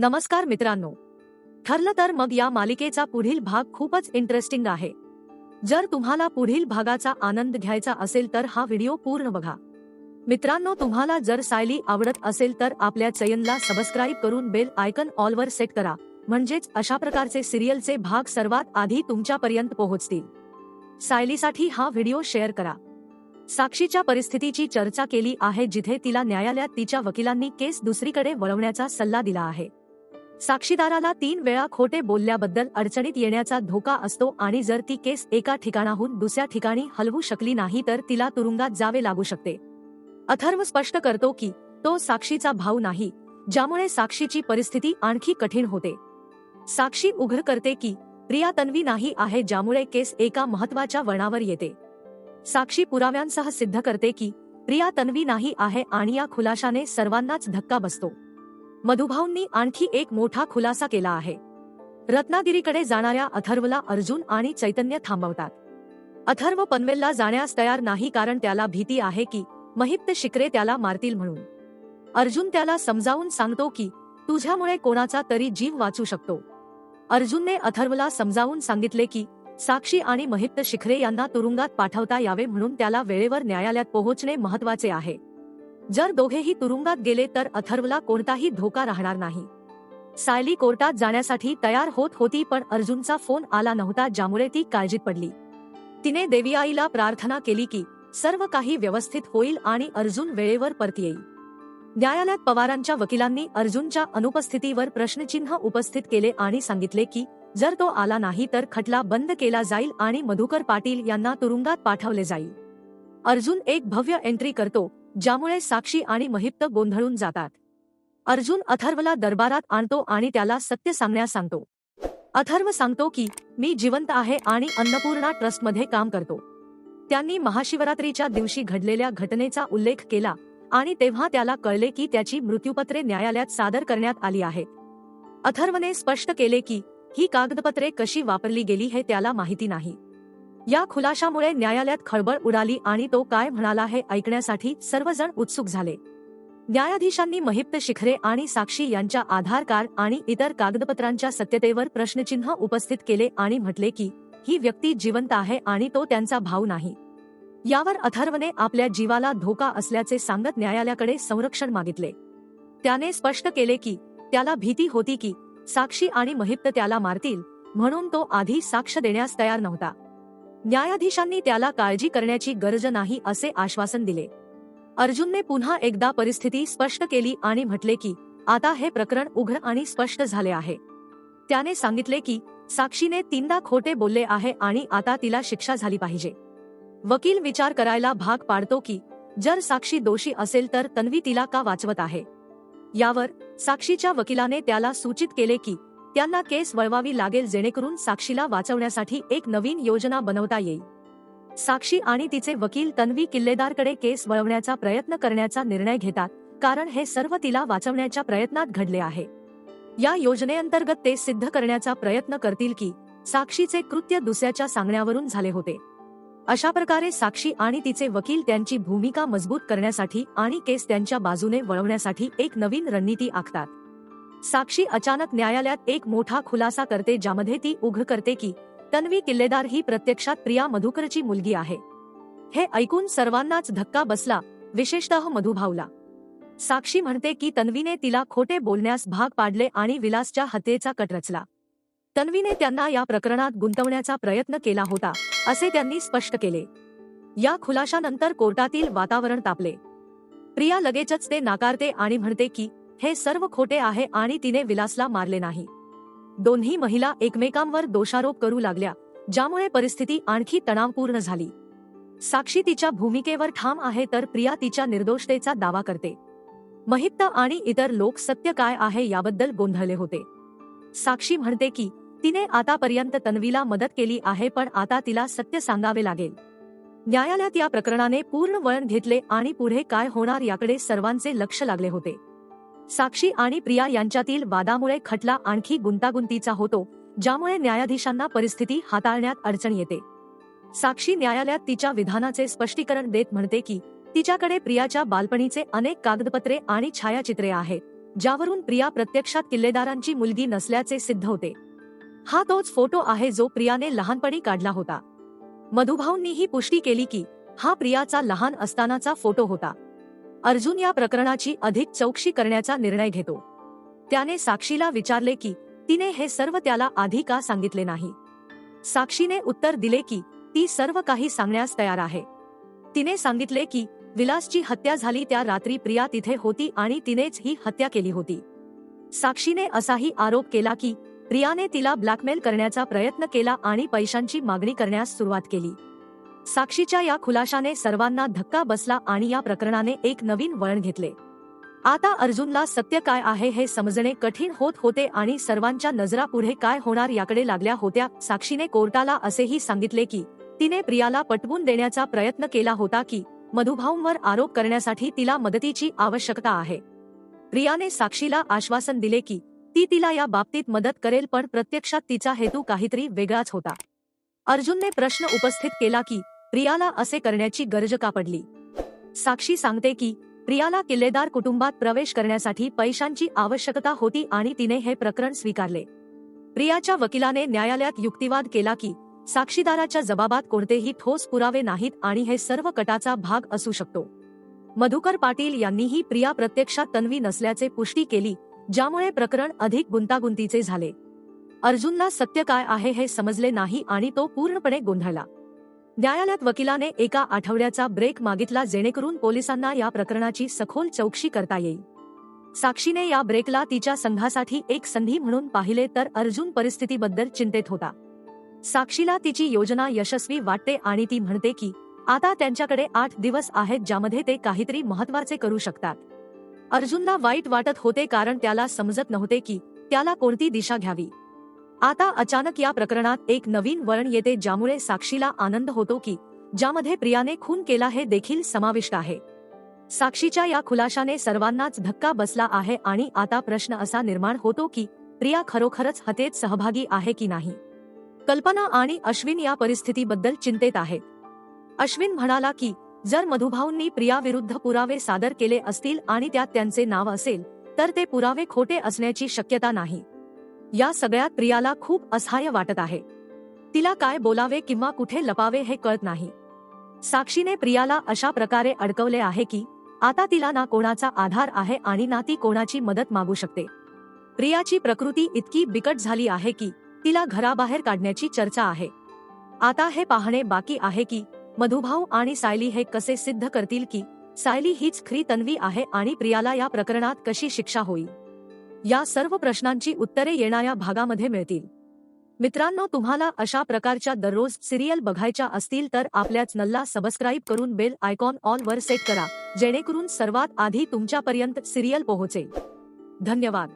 नमस्कार मित्रांनो. ठरलं तर मग या मालिकेचा पुढील भाग खूपच इंटरेस्टिंग आहे. जर तुम्हाला पुढील भागाचा आनंद घ्यायचा असेल तर हा व्हिडिओ पूर्ण बघा. मित्रांनो तुम्हाला जर सायली आवडत असेल तर आपल्या चयनला सबस्क्राईब करून बेल आयकन ऑलवर सेट करा. म्हणजेच अशा प्रकारचे सिरियलचे भाग सर्वात आधी तुमच्यापर्यंत पोहोचतील. सायलीसाठी हा व्हिडिओ शेअर करा. साक्षीच्या परिस्थितीची चर्चा केली आहे जिथे तिला न्यायालयात तिच्या वकिलांनी केस दुसरीकडे वळवण्याचा सल्ला दिला आहे. साक्षीदाराला तीन वेळा खोटे बोलल्याबद्दल अडचणीत येण्याचा धोका असतो आणि जर ती केस एका ठिकाणाहून दुसऱ्या ठिकाणी हलवू शकली नाही तर तिला तुरुंगात जावे लागू शकते. अथर्व स्पष्ट करतो की तो साक्षीचा भाऊ नाही ज्यामुळे साक्षीची परिस्थिती आणखी कठीण होते. साक्षी उघड करते की प्रिया तन्वी नाही आहे ज्यामुळे केस एका महत्त्वाच्या वळणावर येते. साक्षी पुराव्यांसह सिद्ध करते की प्रिया तन्वी नाही आहे आणि या खुलाशाने सर्वांनाच धक्का बसतो. मधुभाऊंनी आणखी एक मोठा खुलासा केला आहे. रत्नागिरीकडे जाणाऱ्या अथर्वला अर्जुन आणि चैतन्य थांबवतात. अथर्व पनवेलला जाण्यास तयार नाही कारण त्याला भीती आहे की महित्य शिकरे त्याला मारतील म्हणून. अर्जुन त्याला समजावून सांगतो की तुझ्यामुळे कोणाचा तरी जीव वाचू शकतो. अर्जुनने अथर्वला समजावून सांगितले की साक्षी आणि महित्य शिखरे यांना तुरुंगात पाठवता यावे म्हणून त्याला वेळेवर न्यायालयात पोहोचणे महत्त्वाचे आहे. जर दोघेही तुरुंगात गेले तर अथर्वला कोणताही धोका राहणार नाही. सायली कोर्टात जाण्यासाठी तयार होत होती पण अर्जुनचा फोन आला नव्हता ज्यामुळे ती काळजीत पडली. तिने देवी आईला प्रार्थना केली की सर्व काही व्यवस्थित होईल आणि अर्जुन वेळेवर परत येईल. न्यायालयात पवारांच्या वकिलांनी अर्जुनच्या अनुपस्थितीवर प्रश्नचिन्ह उपस्थित केले आणि सांगितले की जर तो आला नाही तर खटला बंद केला जाईल आणि मधुकर पाटील यांना तुरुंगात पाठवले जाईल. अर्जुन एक भव्य एंट्री करतो ज्यामुळे साक्षी आणि महिप्त गोंधळून जातात. अर्जुन अथर्वला दरबारात आणतो आणि त्याला सत्य सांगण्यास सांगतो. अथर्व सांगतो की मी जिवंत आहे आणि अन्नपूर्णा ट्रस्टमध्ये काम करतो. त्यांनी महाशिवरात्रीच्या दिवशी घडलेल्या घटनेचा उल्लेख केला आणि तेव्हा त्याला कळले की त्याची मृत्यूपत्रे न्यायालयात सादर करण्यात आली आहेत. अथर्वने स्पष्ट केले की ही कागदपत्रे कशी वापरली गेली हे त्याला माहिती नाही. या खुलाशामुळे न्यायालयात खळबळ उडाली आणि तो काय म्हणाला हे ऐकण्यासाठी सर्वजण उत्सुक झाले. न्यायाधीशांनी महिप्त शिखरे आणि साक्षी यांच्या आधार कार्ड आणि इतर कागदपत्रांच्या सत्यतेवर प्रश्नचिन्ह उपस्थित केले आणि म्हटले की ही व्यक्ती जिवंत आहे आणि तो त्यांचा भाऊ नाही. यावर अथर्वने आपल्या जीवाला धोका असल्याचे सांगत न्यायालयाकडे संरक्षण मागितले. त्याने स्पष्ट केले की त्याला भीती होती की साक्षी आणि महिप्त त्याला मारतील म्हणून तो आधी साक्ष देण्यास तयार नव्हता. न्यायाधीशांनी त्याला काळजी करण्याची गरज नाही असे आश्वासन दिले. अर्जुनने पुन्हा एकदा परिस्थिती स्पष्ट केली आणि म्हटले की आता हे प्रकरण उघड आणि स्पष्ट झाले आहे. त्याने सांगितले की साक्षीने तीनदा खोटे बोलले आहे आणि आता तिला शिक्षा झाली पाहिजे. वकील विचार करायला भाग पाडतो की जर साक्षी दोषी असेल तर तन्वी तिला का वाचवत आहे? यावर साक्षीच्या वकिलाने त्याला सूचित केले की त्यांना केस वळवावी लागेल जेणेकरून साक्षीला वाचवण्यासाठी एक नवीन योजना बनवता येईल. साक्षी आणि तिचे वकील तन्वी किल्लेदारकडे केस वळवण्याचा प्रयत्न करण्याचा निर्णय घेतात कारण हे सर्व तिला वाचवण्याच्या प्रयत्नात घडले आहे. या योजनेअंतर्गत ते सिद्ध करण्याचा प्रयत्न करतील की साक्षीचे कृत्य दुसऱ्याच्या सांगण्यावरून झाले होते. अशा प्रकारे साक्षी आणि तिचे वकील त्यांची भूमिका मजबूत करण्यासाठी आणि केस त्यांच्या बाजूने वळवण्यासाठी एक नवीन रणनीती आखतात. साक्षी अचानक न्यायालयात एक मोठा खुलासा करते ज्यामध्ये ती उघड करते की तन्वी किल्लेदार ही प्रत्यक्षात प्रिया मधुकरची मुलगी आहे. हे ऐकून सर्वांनाच धक्का बसला विशेषतः मधुभावला साक्षी म्हणते की तन्वीने तिला खोटे बोलण्यास भाग पाडले आणि विलासच्या हत्येचा कट रचला. तन्वीने त्यांना या प्रकरणात गुंतवण्याचा प्रयत्न केला होता असे त्यांनी स्पष्ट केले. या खुलाशानंतर कोर्टातील वातावरण तापले. प्रिया लगेचच ते नाकारते आणि म्हणते की हे सर्व खोटे आहे आणि तिने विलासला मारले नाही. दोन्ही महिला एकमेकांवर दोषारोप करू लागल्या ज्यामुळे परिस्थिती आणखी तणावपूर्ण झाली. साक्षी तिच्या भूमिकेवर ठाम आहे तर प्रिया तिच्या निर्दोषतेचा दावा करते. महिप्त आणि इतर लोक सत्य काय आहे याबद्दल गोंधळले होते. साक्षी म्हणते की तिने आतापर्यंत तन्वीला मदत केली आहे पण आता तिला सत्य सांगावे लागेल. न्यायालयात या प्रकरणाने पूर्ण वळण घेतले आणि पुढे काय होणार याकडे सर्वांचे लक्ष लागले होते. साक्षी आणि प्रिया यांच्यातील वादामुळे खटला आणखी गुंतागुंतीचा होतो ज्यामुळे न्यायाधीशांना परिस्थिती हाताळण्यात अडचण येते. साक्षी न्यायालयात तिच्या विधानाचे स्पष्टीकरण देत म्हणते की तिच्याकडे प्रियाच्या बालपणीचे अनेक कागदपत्रे आणि छायाचित्रे आहेत ज्यावरून प्रिया प्रत्यक्षात किल्लेदारांची मुलगी नसल्याचे सिद्ध होते. हा तोच फोटो आहे जो प्रियाने लहानपणी काढला होता. मधुभाऊंनीही पुष्टी केली की हा प्रियाचा लहान असतानाचा फोटो होता. अर्जुन या प्रकरणाची अधिक चौकशी करण्याचा निर्णय घेतो. त्याने साक्षीला विचारले की तिने हे सर्व त्याला आधी का सांगितले नाही? साक्षीने उत्तर दिले की ती सर्व काही सांगण्यास तयार आहे. तिने सांगितले की विलासची हत्या झाली त्या रात्री प्रिया तिथे होती आणि तिनेच ही हत्या केली होती. साक्षीने असाही आरोप केला की प्रियाने तिला ब्लॅकमेल करण्याचा प्रयत्न केला आणि पैशांची मागणी करण्यास सुरुवात केली. साक्षीच्या या खुलाशाने सर्वांना धक्का बसला आणि या प्रकरणाने एक नवीन वळण घेतले. आता अर्जुनला सत्य काय आहे हे समजणे कठीण होत होते आणि सर्वांच्या नजरापुढे काय होणार याकडे लागल्या होत्या. साक्षीने कोर्टाला असेही सांगितले की तिने प्रियाला पटवून देण्याचा प्रयत्न केला होता की मधुभाऊंवर आरोप करण्यासाठी तिला मदतीची आवश्यकता आहे. प्रियाने साक्षीला आश्वासन दिले की ती तिला या बाबतीत मदत करेल पण प्रत्यक्षात तिचा हेतू काहीतरी वेगळाच होता. अर्जुनने प्रश्न उपस्थित केला की प्रियाला असे करण्याची गरज का पडली? साक्षी सांगते की प्रियाला किल्लेदार कुटुंबात प्रवेश करण्यासाठी पैशांची आवश्यकता होती आणि तिने हे प्रकरण स्वीकारले. प्रियाच्या वकिलाने न्यायालयात युक्तिवाद केला की साक्षीदाराच्या जबाबात कोणतेही ठोस पुरावे नाहीत आणि हे सर्व कटाचा भाग असू शकतो. मधुकर पाटील यांनीही प्रिया प्रत्यक्षात तन्वी नसल्याचे पुष्टी केली ज्यामुळे प्रकरण अधिक गुंतागुंतीचे झाले. अर्जुनला सत्य काय आहे हे समजले नाही आणि तो पूर्णपणे गोंधळला. न्यायालयात वकिलाने एका आठवड्याचा ब्रेक मागितला जेणेकरून पोलिसांना या प्रकरणाची सखोल चौकशी करता येईल. साक्षीने या ब्रेकला तिच्या संघासाठी एक संधी म्हणून पाहिले तर अर्जुन परिस्थितीबद्दल चिंतेत होता. साक्षीला तिची योजना यशस्वी वाटते आणि ती म्हणते की आता त्यांच्याकडे आठ दिवस आहेत ज्यामध्ये ते काहीतरी महत्त्वाचे करू शकतात. अर्जुनला वाईट वाटत होते कारण त्याला समजत नव्हते की त्याला कोणती दिशा घ्यावी. आता अचानक या प्रकरणात एक नवीन वळण येते ज्यामुळे साक्षीला आनंद होतो की ज्यामध्ये प्रियाने खून केला हे देखील समाविष्ट आहे. साक्षीच्या या खुलाशाने सर्वांनाच धक्का बसला आहे आणि आता प्रश्न असा निर्माण होतो की प्रिया खरोखरच हत्येत सहभागी आहे की नाही? कल्पना आणि अश्विन या परिस्थितीबद्दल चिंतेत आहेत. अश्विन म्हणाला की जर मधुभाऊंनी प्रियाविरुद्ध पुरावे सादर केले असतील आणि त्यात त्यांचे नाव असेल तर ते पुरावे खोटे असण्याची शक्यता नाही. या सगळ्यात प्रियाला खूप असहाय्य वाटत आहे. तिला काय बोलावे किंवा कुठे लपावे हे कळत नाही. साक्षीने प्रियाला अशा प्रकारे अडकवले आहे की आता तिला ना कोणाचा आधार आहे आणि ना ती कोणाची मदत मागू शकते. प्रियाची प्रकृती इतकी बिकट झाली आहे की तिला घराबाहेर काढण्याची चर्चा आहे. आता हे पाहणे बाकी आहे की मधुभाऊ आणि सायली हे कसे सिद्ध करतील की सायली हीच खरी तन्वी आहे आणि प्रियाला या प्रकरणात कशी शिक्षा होईल? या सर्व प्रश्नांची उत्तरे येणाऱ्या भागामध्ये मिळतील. मित्रांनो तुम्हाला अशा प्रकारच्या दररोज सिरियल बघायच्या असतील तर आपल्या चॅनलला सबस्क्राईब करून बेल आयकॉन ऑल वर सेट करा जेणेकरून सर्वात आधी तुमच्यापर्यंत सिरियल पोहोचेल. धन्यवाद.